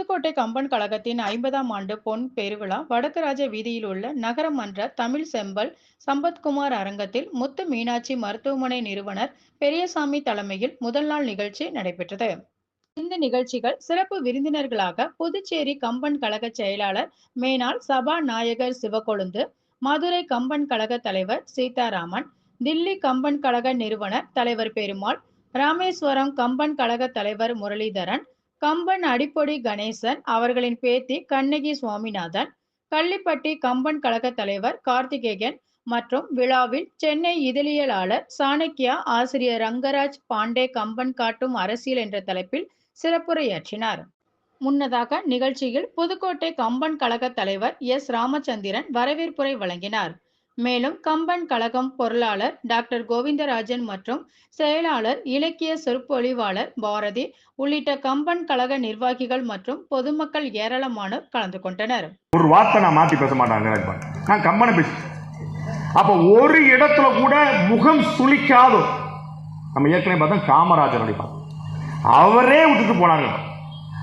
புதுக்கோட்டை கம்பன் கழகத்தின் ஐம்பதாம் ஆண்டு பொன் பெருவிழா வடக்குராஜ வீதியில் உள்ள நகரமன்ற தமிழ் செம்பல் சம்பத்குமார் அரங்கத்தில் முத்து மீனாட்சி மருத்துவமனை நிறுவனர் பெரியசாமி தலைமையில் முதல் நாள் நிகழ்ச்சி நடைபெற்றது. இந்த நிகழ்ச்சிகள் சிறப்பு விருந்தினர்களாக புதுச்சேரி கம்பன் கழக செயலாளர் மேனாள் சபாநாயகர் சிவகொழுந்து மதுரை கம்பன் கழக தலைவர் சீதாராமன் தில்லி கம்பன் கழக நிறுவனர் தலைவர் பெருமாள் ராமேஸ்வரம் கம்பன் கழக தலைவர் முரளிதரன் கம்பன் அடிப்பொடி கணேசன் அவர்களின் பேத்தி கண்ணகி சுவாமிநாதன் கள்ளிப்பட்டி கம்பன் கழக தலைவர் கார்த்திகேயன் மற்றும் விழாவில் சென்னை இதழியலாளர் சாணக்கியா ஆசிரியர் ரங்கராஜ் பாண்டே கம்பன் காட்டும் அரசியல் என்ற தலைப்பில் சிறப்புரையாற்றினார். முன்னதாக நிகழ்ச்சியில் புதுக்கோட்டை கம்பன் கழக தலைவர் எஸ். ராமச்சந்திரன் வரவேற்புரை வழங்கினார். மேலும் கம்பன் கழகம் பொருளாளர் டாக்டர் கோவிந்தராஜன் மற்றும் செயலாளர் இலக்கிய சொற்பொழிவாளர் பாரதி உள்ளிட்ட கம்பன் கழக நிர்வாகிகள் மற்றும் பொதுமக்கள் ஏராளமானோர் கலந்து கொண்டனர். ஒரு வார்த்தை நான் மாற்றி பேச மாட்டேன் நினைப்பேன் நான் கம்மனை பேச அப்போ ஒரு இடத்துல கூட முகம் சுளிக்காத? நம்ம ஏற்கனவே பார்த்தா காமராஜர் நடிப்பார் அவரே விட்டுட்டு போனாங்க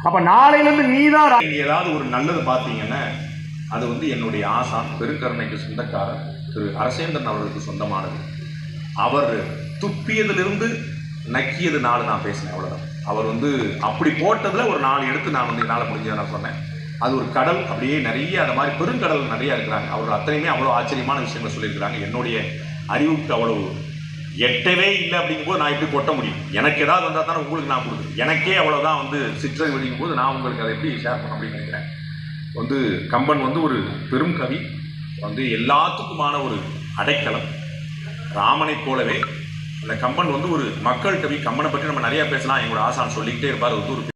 அப்ப நாளையிலேருந்து நீ தான் ஏதாவது ஒரு நல்லது பார்த்தீங்கன்னா அது வந்து என்னுடைய ஆசான் பெருங்கருணைக்கு சொந்தக்காரர். திரு அரசேந்திரன் அவர்களுக்கு சொந்தமானது. அவர் துப்பியதிலிருந்து நக்கியது நாலு நான் பேசினேன் அவ்வளோதான் அவர் வந்து அப்படி போட்டதில் ஒரு நாலு எடுத்து நான் வந்து என்னால் முடிஞ்சதை நான் சொன்னேன். அது ஒரு கடல் அப்படியே நிறைய அந்த மாதிரி பெருங்கடல் நிறையா இருக்கிறாங்க. அவர் அத்தனையுமே அவ்வளோ ஆச்சரியமான விஷயங்களை சொல்லியிருக்கிறாங்க. என்னுடைய அறிவுக்கு அவ்வளவு எட்டவே இல்லை அப்படிங்கும்போது நான் எப்படி கொட்ட முடியும்? எனக்கு ஏதாவது வந்தால் தானே உங்களுக்கு நான் கொடுக்குறேன் எனக்கே அவ்வளோதான் வந்து சிற்றல் வெளியும் போது நான் உங்களுக்கு அதை எப்படி ஷேர் பண்ண அப்படின்னு நினைக்கிறேன். வந்து கம்பன் வந்து ஒரு பெரும் கவி. வந்து எல்லாத்துக்குமான ஒரு அடைக்கலம். ராமனைப் போலவே அந்த கம்பன் வந்து ஒரு மக்கள் கவி கம்பனை பற்றி நம்ம நிறையா பேசலாம். எங்களோட ஆசான் சொல்லிக்கிட்டே இருப்பார். வந்து ஒரு